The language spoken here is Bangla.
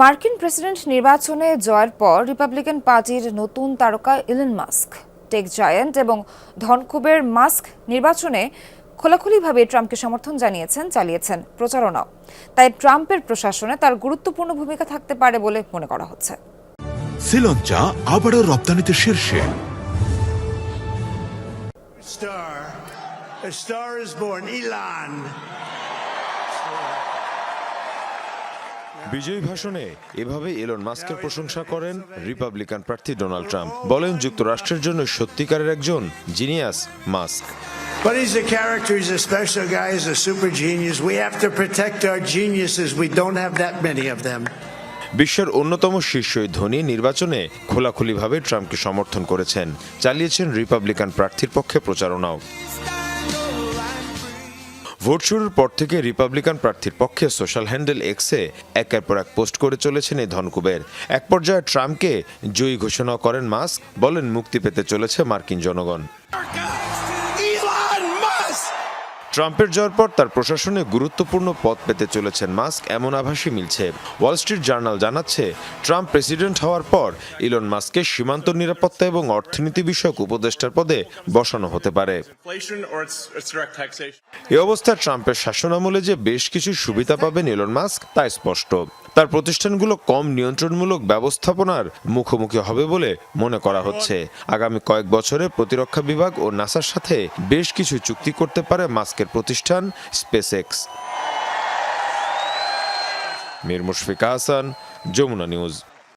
মার্কিন প্রেসিডেন্ট নির্বাচনে জয়ের পর রিপাবলিকান পার্টির নতুন তারকা ইলন মাস্ক টেক জায়ান্ট এবং ধনকুবের মাস্ক নির্বাচনে খোলাখুলিভাবে ট্রাম্পকে সমর্থন জানিয়েছেন চালিয়েছেন প্রচারণাও তাই ট্রাম্পের প্রশাসনে তার গুরুত্বপূর্ণ ভূমিকা থাকতে পারে বলে মনে করা হচ্ছে শ্রীলঞ্চা আবারও রপ্তানিতে শীর্ষে star. A star is born. Elon. বিজয়ী ভাষণে এভাবে এলন মাস্কের প্রশংসা করেন রিপাবলিকান প্রার্থী ডোনাল্ড ট্রাম্প বলেন যুক্তরাষ্ট্রের জন্য সত্যিকারের একজন genius Musk But he's a character. He's a special guy. He's a super genius. We have to protect our geniuses. We don't have that many of them. বিশ্বের অন্যতম শীর্ষ ধনী নির্বাচনে খোলাখুলিভাবে ট্রাম্পকে সমর্থন করেছেন চালিয়েছেন রিপাবলিকান প্রার্থীর পক্ষে প্রচারণাও ভোট শুরুর পর থেকে রিপাবলিকান প্রার্থীর পক্ষে সোশ্যাল হ্যান্ডেল এক্সে একের পর এক পোস্ট করে চলেছেন এই ধনকুবের এক পর্যায়ে ট্রাম্পকে জয়ী ঘোষণা করেন মাস্ক, বলেন মুক্তি পেতে চলেছে মার্কিন জনগণ! ট্রাম্পের জয়ের পর তার প্রশাসনে গুরুত্বপূর্ণ পদ পেতে চলেছেন মাস্ক এমন আভাসই মিলছে। ওয়াল স্ট্রিট জার্নাল জানাচ্ছে ট্রাম্প প্রেসিডেন্ট হওয়ার পর ইলন মাস্কের সীমান্ত নিরাপত্তা এবং অর্থনীতি বিষয়ক উপদেষ্টার পদে বসানো হতে পারে. এ অবস্থায় ট্রাম্পের শাসনামলে যে বেশ কিছু সুবিধা পাবেন ইলন মাস্ক তা স্পষ্ট। তার প্রতিষ্ঠানগুলো কম নিয়ন্ত্রণমূলক ব্যবস্থাপনার মুখোমুখি হবে বলে মনে করা হচ্ছে। আগামী কয়েক বছরে প্রতিরক্ষা বিভাগ ও নাসার সাথে বেশ কিছু চুক্তি করতে পারে মাস্কের প্রতিষ্ঠান স্পেসএক্স। মীর মুশফিকা হাসান যমুনা নিউজ।